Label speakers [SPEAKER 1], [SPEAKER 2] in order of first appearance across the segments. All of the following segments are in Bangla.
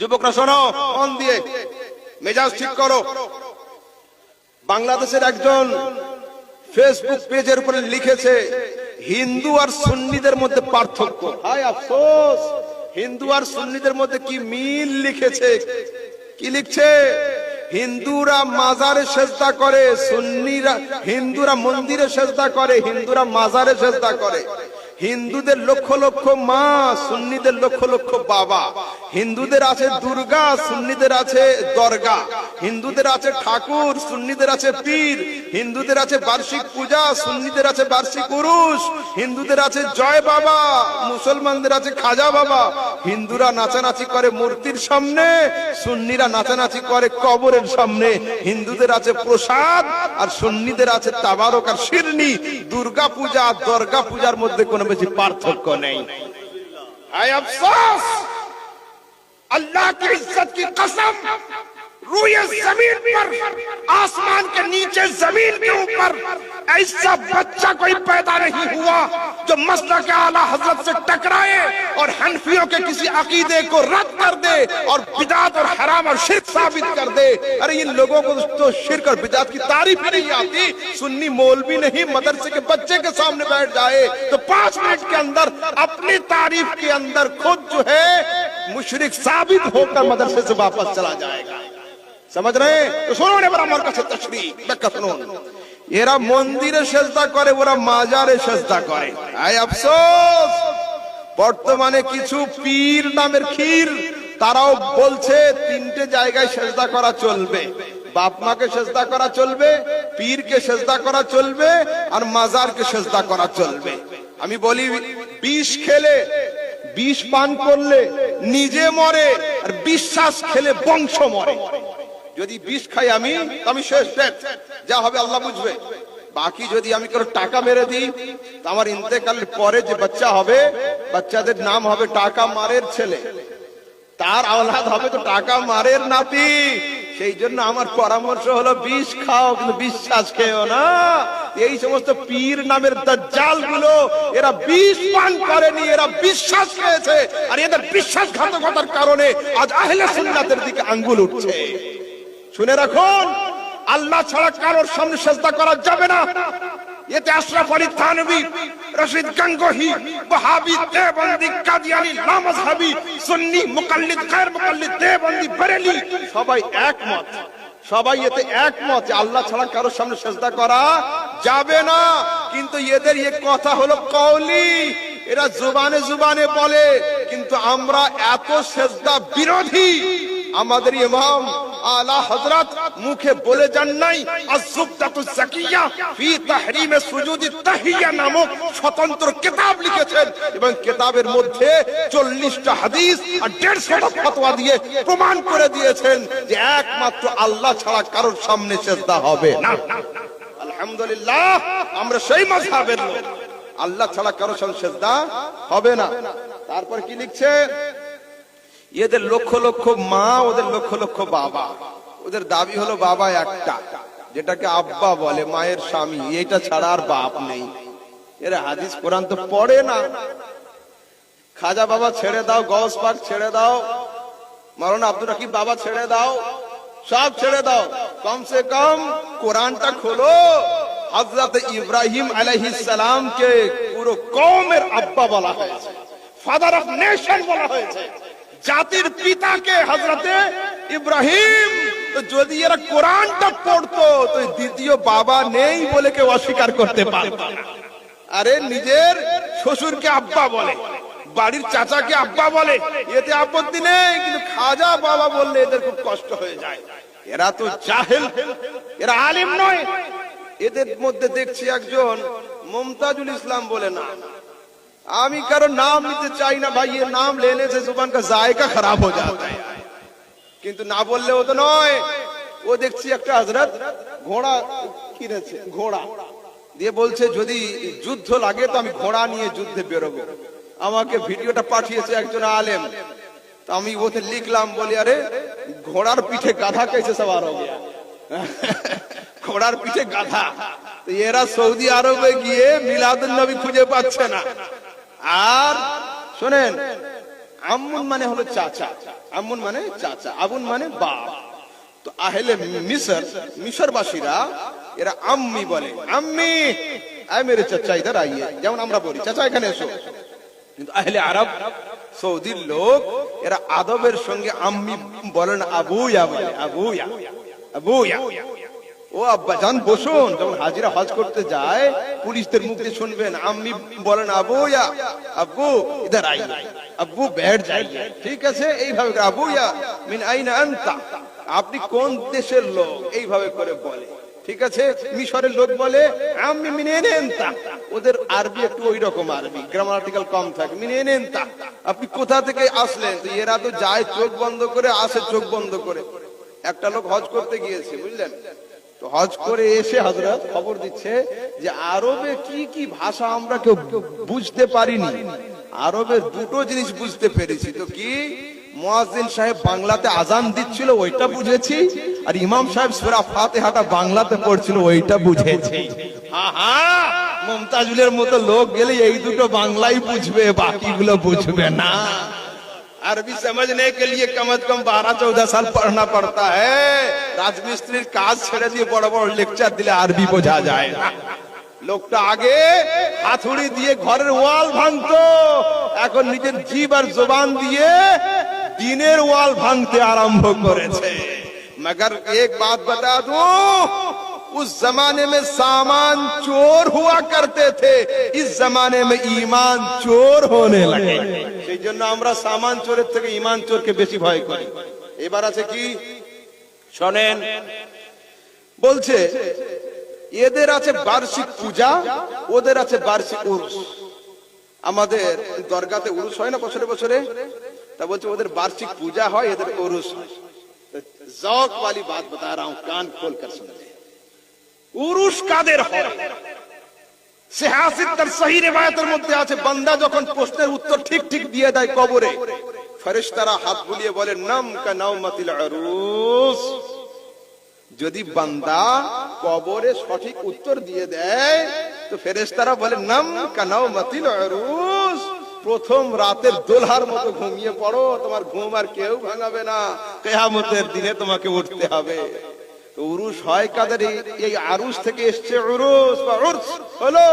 [SPEAKER 1] যুবকরা, শোনো, মন দিয়ে, মেজাজ ঠিক করো। বাংলাদেশের একজন ফেসবুক পেজের উপরে লিখেছে, হিন্দু আর সুন্নিদের মধ্যে পার্থক্য। হায় আফসোস! হিন্দু আর সুন্নিদের মধ্যে কি মিল লিখেছে? কি লিখছে? হিন্দুরা মাজারে সেজদা করে, সুন্নিরা, হিন্দুরা মন্দিরে সেজদা করে, হিন্দুরা মাজারে সেজদা করে। হিন্দুদের লক্ষ লক্ষ মা, সুন্নিদের লক্ষ লক্ষ বাবা। হিন্দুদের আছে দুর্গা, সুন্নিদের আছে দরগা। হিন্দুদের আছে ঠাকুর, সুন্নিদের আছে পীর। হিন্দুদের আছে বার্ষিক পূজা, সুন্নিদের আছে বার্ষিক উরুষ। হিন্দুদের আছে জয় বাবা, মুসলমানদের আছে খাজা বাবা। হিন্দুরা নাচানাচি করে মূর্তির সামনে, সুন্নিরা নাচানাচি করে কবরের সামনে। হিন্দুদের আছে প্রসাদ, আর সুন্নিদের আছে তাবারক আর শিরনি দুর্গা পূজা দর্গা পূজার মধ্যে কোনো কোনো বেশি পার্থক্য নেই।
[SPEAKER 2] আফসোস! আল্লাহ কি ইজ্জত কি কসম? रूए ज़मीन पर, आसमान के नीचे ज़मीन के ऊपर, ऐसा बच्चा कोई पैदा नहीं हुआ जो मसला के आला हज़रत से टकराए और हनफियों के किसी अकीदे को रद्द कर दे और बिदात और हराम और शिरक साबित कर दे।
[SPEAKER 1] अरे इन लोगों को तो शिरक और बिदात की तारीफ़ नहीं आती। सुन्नी मौलवी नहीं, मदरसे के बच्चे के सामने बैठ जाए तो पाँच मिनट के अंदर अपनी तारीफ़ के अंदर खुद जो है, मुशरिक साबित होकर मदरसे से वापस चला जाएगा। সমাজ রে শুনুন এবার আমার কাছে তশরি ব্যাখ্যা শুনুন এরা মন্দিরে সেজদা করে ওরা মাজারে সেজদা করে আয় আফসোস বর্তমানে কিছু পীর নামের ক্ষীর তারাও বলছে তিনটে জায়গায় সেজদা করা চলবে। বাপ মাকে সেজদা করা চলবে, পীরকে সেজদা করা চলবে, আর মাজারকে সেজদা করা চলবে। আমি বলি, বিষ খেলে, বিষ পান করলে নিজে মরে, আর বিশ্বাস খেলে বংশ মরে। যদি বিষ খাই আমি আমি শেষ শেষ। যা হবে আল্লাহ বুঝবে। বাকি যদি আমি কোনো টাকা মেরে দিই আমার ইন্তেকালের পরে যে বাচ্চা হবে, বাচ্চাদের নাম হবে টাকা মারের ছেলে। তার আওলাদ হবে তো টাকা মারের নাতি। সেই জন্য আমার পরামর্শ হলো, বিষ খাও, কিন্তু বিশ্বাস খেয়েও না। এই সমস্ত পীর নামের দাজ্জালগুলো এরা বিষ পান করেনি, এরা বিশ্বাস খেয়েছে আর এদের বিশ্বাসঘাতকতার কারণে আজ আহলে সুন্নাতের দিকে আঙ্গুল উঠছে। শুনে রাখুন, আল্লাহ ছাড়া কারোর সামনে সেজদা করা যাবে না।
[SPEAKER 2] এতে আশরাফ আলী থানভী রশিদ গঙ্গোহী, ওয়াহাবি দেবন্দি কাদিয়ানি লামজহাবি সুন্নি, মুকাল্লিদ, গায়র মুকাল্লিদ দেবন্দি বরেলি,
[SPEAKER 1] সবাই একমত। সবাই এতে একমত যে আল্লাহ ছাড়া কারোর সামনে সেজদা করা যাবে না। কিন্তু এদের এ কথা হলো কওলি। এরা জুবানে জুবানে বলে, কিন্তু আমরা এত সেজদা বিরোধী। আমাদের ইমাম আলা হযরত মুখে বলে যান নাই
[SPEAKER 2] ফি তাহরিমে সুজুদি তাহিয়া নামক
[SPEAKER 1] স্বতন্ত্র কিতাব লিখেছেন এবং কিতাবের মধ্যে চল্লিশটা হাদিস আর দেড়শোটা ফতোয়া দিয়ে প্রমাণ করে দিয়েছেন যে একমাত্র আল্লাহ ছাড়া কারোর সামনে সেজদা হবে না। আলহামদুলিল্লাহ, আমরা সেই মাযহাবের লোক। আল্লাহ ছাড়া কারোর সামনে সেজদা হবে না। তারপর কি লিখছে এদের লক্ষ লক্ষ মা, ওদের লক্ষ লক্ষ বাবা। ওদের দাবি হলো, বাবা একটা। যেটাকে আব্বা বলে, মায়ের স্বামী। এইটা ছাড়া আর বাপ নেই। এরা হাদিস কোরআন তো পড়ে না। খাজা বাবা ছেড়ে দাও গস পাক ছেড়ে দাও। মারণ আব্দুর রাকিব বাবা ছেড়ে দাও। সব ছেড়ে দাও। কম সে কম কোরআনটা খোলো। হজরত ইব্রাহিম আলাইহিস সালামকে পুরো কওমের আব্বা বলা হয়েছে। ফাদার অফ নেশন বলা হয়েছে। জাতির পিতাকে হজরতে ইব্রাহিম। যদি এরা কোরআনটা পড়তো, তো দ্বিতীয় বাবা নেই বলে কেউ অস্বীকার করতে পারতো না। আরে নিজের শ্বশুরকে আব্বা বলে, বাড়ির চাচাকে আব্বা বলে, এতে আপত্তি নেই, কিন্তু খাজা বাবা বললে এদের খুব কষ্ট হয়ে যায়। এরা তো জাহেল, এরা আলিম নয়। এদের মধ্যে দেখছি একজন মমতাজুল ইসলাম বলে না আমি কারও নাম নিতে চাই না ভাই, এর নাম লেনে সে জুবান কা জায়গা খারাপ হয়ে যায় কিন্তু না বললে ও তো নয়। ও দেখছি একটা হযরত ঘোড়া কিনেছে, ঘোড়া। দিয়ে বলছে, যদি যুদ্ধ লাগে তো আমি ঘোড়া নিয়ে যুদ্ধে বেরোবো। আমাকে ভিডিওটা পাঠিয়েছে একজন আলেম। তো আমি ওতে লিখলাম, বলি, আরে, ঘোড়ার পিঠে গাধা কেছে সবার হয়ে ঘোড়ার পিঠে গাধা। এরা সৌদি আরবে গিয়ে মিলাদুল নবী খুঁজে পাচ্ছে না। আর শোনেন আম্মুন মানে হলো চাচা আম্মুন মানে চাচা, আবুন মানে বাপ। তো আহলে মিশর মিশরবাসীরা এরা আম্মি বলে। আম্মি, আয় মেরে চাচা ইধার আইয়ে। যেমন আমরা বলি, চাচা এখানে এসো। কিন্তু আহলে আরব, সৌদির লোক, এরা আদবের সঙ্গে আম্মি বলেন আবুয়া বলে, আবুয়া আবুয়া। ও আব্বা যান, বসুন। যখন হাজিরা হজ করতে যায়, পুলিশদের মুখে শুনবেন আমি বলেন, আবু ইয়া, আব্বু, ইধার আই আব্বু ব্যাট যাই ঠিক আছে, এইভাবে আবু ইয়া, মিন আইনা আনতা? আপনি কোন দেশের লোক? এইভাবে করে বলে। ঠিক আছে, মিশরের লোক বলে আমি মিনে নেন তা ওদের আরবি একটু ওই রকম আরবি গ্রামাটিক্যাল কম থাকে, মিনে নেন তা আপনি কোথা থেকে আসলেন? তো এরা তো যায় চোখ বন্ধ করে, আসে চোখ বন্ধ করে। একটা লোক হজ করতে গিয়েছে, বুঝলেন? হজ করে এসে হজরত খবর দিচ্ছে যে আরবে কি কি ভাষা আমরা কেউ বুঝতে পারিনি। আরবের দুটো জিনিস বুঝতে পেরেছি। তো কি? বাংলাতে আজান দিচ্ছিল, ওইটা বুঝেছি। আর ইমাম সাহেব সূরা ফাতিহাটা বাংলাতে পড়ছিল, ওইটা বুঝেছি। মমতাজুলের মতো লোক গেলে এই দুটো বাংলাই বুঝবে, বাকিগুলো বুঝবে না। अरबी समझने के लिए कम से कम बारह चौदह साल पढ़ना पड़ता है রাজমিস্ত্রির কাজ ছেড়ে দিয়ে বড় বড় লেকচার দিলে আরবি বোঝা যায় না লোকটা আগে হাতুড়ি দিয়ে ঘরের ওয়াল ভাঙতো এখন নিজের জিভ আর জবান দিয়ে দিনের ওয়াল ভাঙতে আরম্ভ করেছে মগর এক বাত बता दूं उस जमाने में सामान चोर हुआ करते थे इस जमाने में ईमान चोर होने लगे সেই জন্য আমরা সামান চোরের থেকে ইমান চোরকে বেশি ভয় করি এবার আছে কি শোনেন বলছে এদের আছে বার্ষিক পূজা ওদের আছে বার্ষিক উরুস আমাদের দরগাতে উরুস হয় না বছরে বছরে তা বলছে ওদের বার্ষিক পূজা হয় এদের উরুস হয় জক वाली बात बता रहा हूं कान खोल कर सुन ले
[SPEAKER 2] কাদের তার সহি রেবায়াতের মধ্যে আছে,
[SPEAKER 1] বান্দা যখন প্রশ্নের উত্তর ঠিক ঠিক দিয়ে দেয় কবরে হাত বুলিয়ে বলে, নাম কা নাওমাতিল আরুস যদি বান্দা কবরে সঠিক উত্তর দিয়ে দেয়, তো ফেরেশতারা বলে, নাম কা নাওমাতিল আরুস প্রথম রাতের দোলহার মতো ঘুমিয়ে পড়ো, তোমার ঘুম আর কেউ ভাঙাবে না, কেয়ামতের দিনে তোমাকে উঠতে হবে। উরুস হয় কাদের? এই আরুস থেকে এসছে উরুস বা উরস, হলো?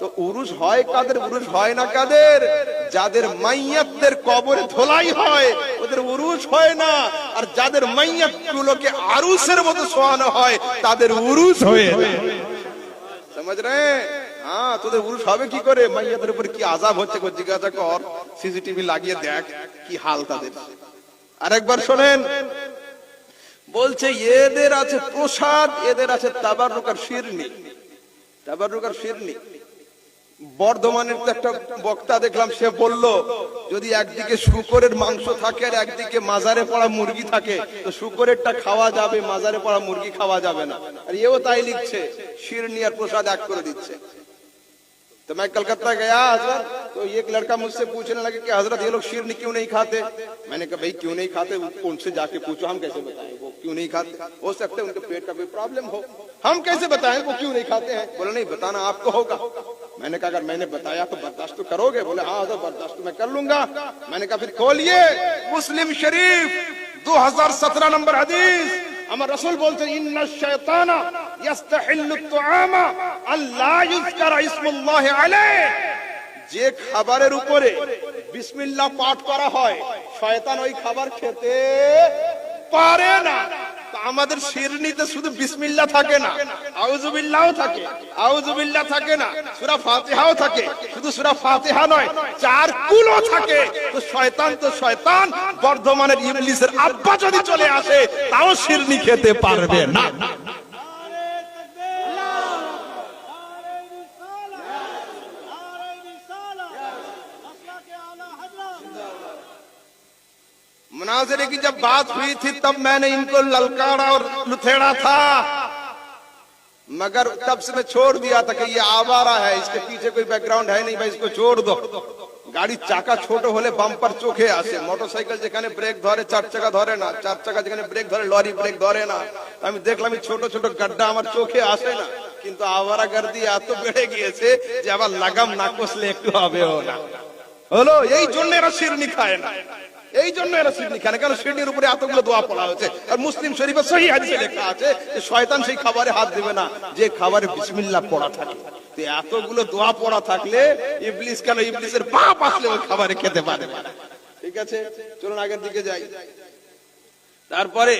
[SPEAKER 1] তো উরুস হয় কাদের? উরুস হয় না কাদের? যাদের মাইয়াতদের কবরে ধোলাই হয়, ওদের উরুস হয় না। আর যাদের মাইয়াত গুলোকে আরুসের মতো সোয়ানো হয়, তাদের উরুস হয়ে সমাজ রে? হ্যাঁ তোদের উরুস হবে কি করে? মাইয়াদের উপর কি আজাব হচ্ছে জিজ্ঞাসা কর। সিসিটিভি লাগিয়ে দেখ, কি হাল তাদের। আরেকবার শোনেন। বলছে, এদের আছে প্রসাদ, এদের আছে তাবারুক আর শিরনি। তাবারুক আর শিরনি। বর্ধমানের তো একটা বক্তা দেখলাম, সে বলল, যদি একদিকে শুকরের মাংস থাকে আর একদিকে মাজারে পড়া মুরগি থাকে, তো শুকরেরটা খাওয়া যাবে, মাজারে পড়া মুরগি খাওয়া যাবে না। আর এও তাই লিখছে, শিরনি আর প্রসাদ এক করে দিচ্ছে। तो मैं कलकत्ता गया हज़रत तो एक लड़का मुझसे पूछने लगे कि हज़रत, ये लोग शीरनी क्यों नहीं खाते? मैंने कहा, भाई, क्यों नहीं खाते? उनसे जाके पूछो, हम कैसे बताएँ वो क्यों नहीं खाते? हो सकते उनके पेट का कोई प्रॉब्लम हो। हम कैसे बताएँ वो क्यों नहीं खाते हैं? बोले, नहीं, बताना आपको होगा। मैंने कहा, अगर मैंने बताया तो बर्दाश्त तो करोगे? बोले हाँ हज़रत, बर्दाश्त तो मैं कर लूँगा। मैंने कहा, फिर खोलिए मुस्लिम शरीफ 2017 नंबर हदीस। अमर रसूल बोलते इन शैताना ইয়াস্তাহিল্লু তুআমা আল্লাহ ইউযকারা ইসমুল্লাহ আলাইহি। যে খাবারের উপরে বিসমিল্লাহ পাঠ করা হয়, শয়তান ওই খাবার খেতে পারে না। আমাদের শিরনিতে শুধু বিসমিল্লাহ থাকে না, আউযুবিল্লাহও থাকে, আউযুবিল্লাহ থাকে না, সূরা ফাতিহাও থাকে। শুধু সূরা ফাতিহা নয়, চার কুলও থাকে। তো শয়তান তো শয়তান, বর্ধমানের ইবলিসের আব্বা যদি চলে আসে, তাও শিরনি খেতে পারবে না। बात हुई थी तब मैंने इनको ललकारा और लुथेड़ा था मगर तब से मैं छोड़ दिया था कि ये आवारा है इसके पीछे कोई बैकग्राउंड है नहीं भाई इसको छोड़ दो গাড়ির চাকা ছোট হলে বাম্পার চোখে আসে মোটরসাইকেল যেখানে ব্রেক ধরে চার চাকা ধরে না চার চাকা যেখানে ব্রেক ধরে লরি ব্রেক ধরে না আমি দেখলাম এই ছোট ছোট গাড্ডা আমার চোখে আসে না কিন্তু আওয়ারাগার্দি এত বেড়ে গিয়েছে যে আবার লাগাম না কষলে একটু হবেও না হলো এই জন্য এরা শিরনি খায় না এই জন্য এরা শিরনি খায় না। কারণ শিরনির উপরে এতগুলো দোয়া পড়া হয়েছে। আর মুসলিম শরীফে সহি হাদিসে লেখা আছে যে শয়তান সেই খাবারে হাত দেবে না, যে খাবারে বিসমিল্লাহ পড়া থাকে। তো এতগুলো দোয়া পড়া থাকলে ইবলিস কেন ইবলিসের বাপ আসলে ওই খাবারে খেতে পারে। ঠিক আছে? চলুন আগের দিকে যাই। তারপরে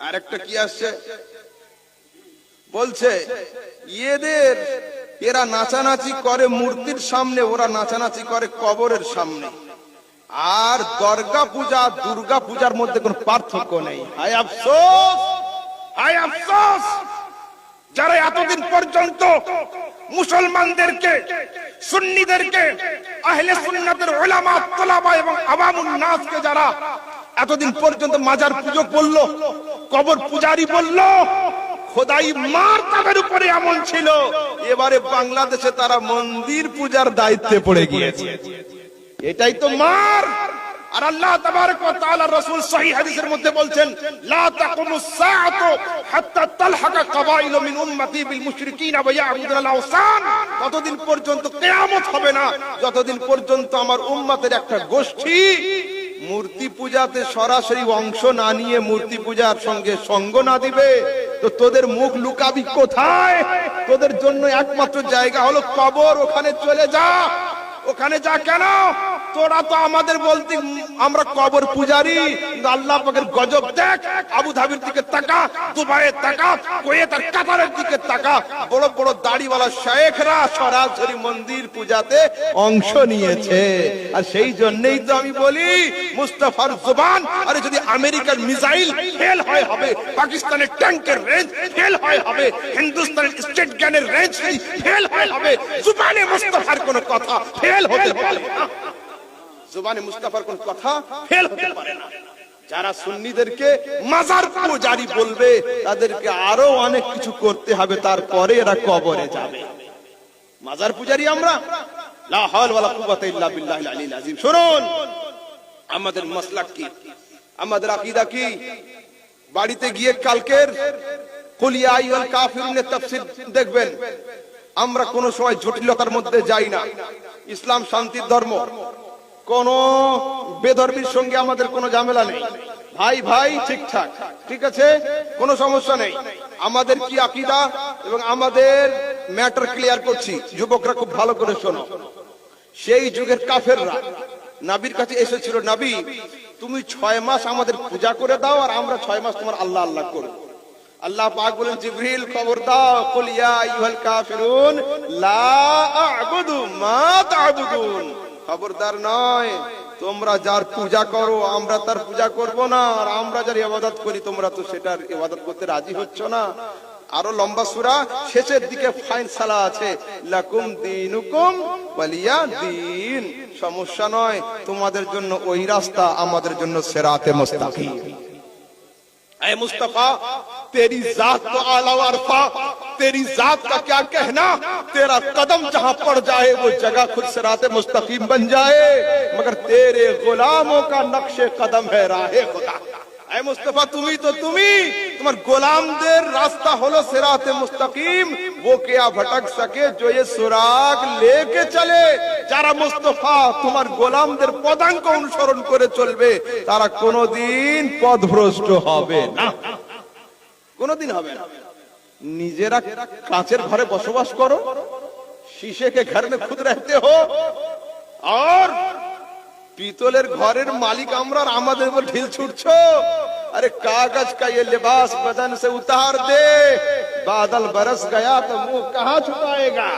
[SPEAKER 1] আরেকটা কি আসছে? বলছে এদের এরা নাচানাচি করে মূর্তির সামনে, ওরা নাচানাচি করে কবরের সামনে। আর দর্গা পূজা, দুর্গা পূজার মধ্যে কোনো পার্থক্য নেই। হায় আফসোস!
[SPEAKER 2] হায় আফসোস! যারা এতদিন পর্যন্ত মুসলমানদেরকে, সুন্নিদেরকে, আহলে সুন্নাতের ওলামা, তোলাবা এবং আওয়ামুন নাসকে যারা
[SPEAKER 1] এতদিন পর্যন্ত মাজার পুজো করল, কবর পূজারি বলল, খোদাই মার তাদের উপরে এমন ছিল। এবারে বাংলাদেশে তারা মন্দির পূজার দায়িত্বে পড়ে গিয়েছে। এটাই তো মার।
[SPEAKER 2] আর আল্লাহ তাবারক ওয়া তাআলা রাসূল সহিহ হাদিসের মধ্যে বলছেন, লা তাকুমুস সাআতু হাত্তা তালহাকা কাবাইলু মিন উম্মতি বিল মুশরিকিন ওয়া ইয়াবুদুল আওসান।
[SPEAKER 1] ততদিন পর্যন্ত কেয়ামত হবে না, যতদিন পর্যন্ত আমার উম্মতের একটা গোষ্ঠী মূর্তি পূজাতে সরাসরি অংশ না নিয়ে মূর্তি পূজার সঙ্গে সঙ্গ না দিবে, তো তোদের মুখ লুকাবি কোথায়? তোদের জন্য একমাত্র জায়গা হলো কবর, ওখানে চলে যা। ওখানে যা কেন? তোরা তো আমাদের বলতে, আমরা কবর পূজারি আল্লাহ পাকের গজব দেখ, আবু ধাবির দিকে তাকা দুবাইয়ের তাকা কোয়েত আর কাতারের দিকে তাকা, বড় বড় দাড়িওয়ালা শেখরা সরাসরি মন্দির পূজাতে অংশ নিয়েছে। আর সেই জন্যই তো আমি বলি, মুস্তাফার জুবান, আরে যদি আমেরিকার মিসাইল ফেল হয় হবে, পাকিস্তানের ট্যাঙ্কের রেঞ্জ ফেল হয় হবে, হিন্দুস্তানের স্টেট গানের রেঞ্জ ফেল হয় হবে, জুবানে মুস্তাফার কোনো কথা ফেল হতে পারে না। জুবানে মুস্তাফার কোন কথা ফেল হতে পারে না। যারা সুন্নিদেরকে মাজার পূজারি বলবে, তাদেরকে আরও অনেক কিছু করতে হবে, তারপরে এরা কবরে যাবে। মাজার পূজারি আমরা। লা হাওলা ওয়ালা কুওয়াতা ইল্লা বিল্লাহিল আলিল আযীম। শুনুন, আমাদের মাসলাক কি? আমাদের আকীদা কি? বাড়িতে গিয়ে কালকের কুল ইয়া আইয়ুহাল কাফিরুনের তাফসীর দেখবেন, আমরা কোন সময় জটিলতার মধ্যে যাই না। ইসলাম শান্তির ধর্ম। কোন বেধর্মীর সঙ্গে আমাদের কোনো ঝামেলা নেই। ভাই ভাই ঠিকঠাক ঠিক আছে? কোনো সমস্যা নেই। আমাদের কি আকিদা এবং আমাদের ম্যাটার ক্লিয়ার করছি। যুবকরা খুব ভালো করে শোনো। সেই যুগের কাফেররা, নাবির কাছে এসেছিল, নাবি, তুমি ছয় মাস আমাদের পূজা করে দাও আর আমরা ছয় মাস তোমার আল্লাহ আল্লাহ করব। আল্লাহ পাক বলেন, জিবরিল, খবর দাও। কুল ইয়া আইয়ুহাল কাফিরুন, লা আ'বুদু মা তা'বুদুন। খবরদার নয়। তোমরা যার পূজা করো, আমরা তার পূজা করব না। আর আমরা যার ইবাদত করি, তোমরা তো সেটার ইবাদত করতে রাজি হচ্ছ না। আরও লম্বা সুরা, শেষের দিকে ফাইন সালা আছে। লাকুম দিনুকুম ওয়ালিয়া দিন। সমস্যা নয়, তোমাদের জন্য ওই রাস্তা, আমাদের জন্য সিরাতে মুস্তাকিম। اے মুস্তাফা, তেরি জাত তো আলা ওয়ারফা तेरी जात का क्या कहना तेरा कदम जहां पड़ जाए वो जगह खुद सराते मुस्तकीम बन जाए मगर तेरे गुलामों का नक्शे कदम है राहे खुदा ऐ मुस्तफा তুমি তো তুমি তোমার গোলামদের রাস্তা হলো সিরাতে মুস্তাকিম वो क्या भटक सके जो ये सुराग लेके चले যারা মুস্তফা তোমার গোলামদের পদাঙ্ক অনুসরণ করে চলবে তারা কোনোদিন পথভ্রষ্ট হবে না কোনোদিন হবে না নিজেরা কাঁচের ঘরে বসবাস করো শিশে के घर में खुद रहते हो और পিতলের ঘরের মালিক আমরা আর আমাদের উপর ঢিল ছুটছো अरे कागज का ये लिबास बदन से उतार दे बादल बरस गया तो मुंह कहाँ छुपाएगा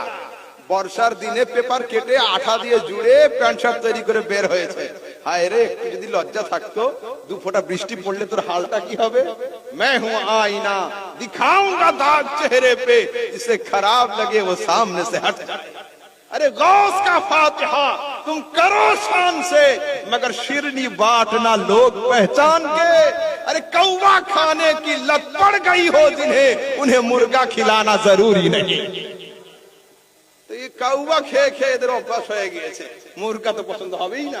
[SPEAKER 1] বর্ষার দিনে পেপার কেটে আঠা দিয়ে জুড়ে প্যান্ট শার্ট তৈরি করে বের হয়েছে হায় রে একটু যদি লজ্জা থাকতো দু ফোঁটা বৃষ্টি পড়লে তোর হালটা কি হবে मैं हूँ आईना दिखाऊंगा दाग चेहरे पे जिसे खराब लगे वो सामने से हट जाए अरे गौस का फातिहा तुम करो शान से मगर शिरनी बांटना लोग पहचान के अरे कौवा खाने की लत पड़ गई हो जिन्हें उन्हें मुर्गा खिलाना जरूरी नहीं তো এই কাউবা খেয়ে খেয়ে এদের অভ্যাস হয়ে গিয়েছে মুরগা তো পছন্দ হবেই না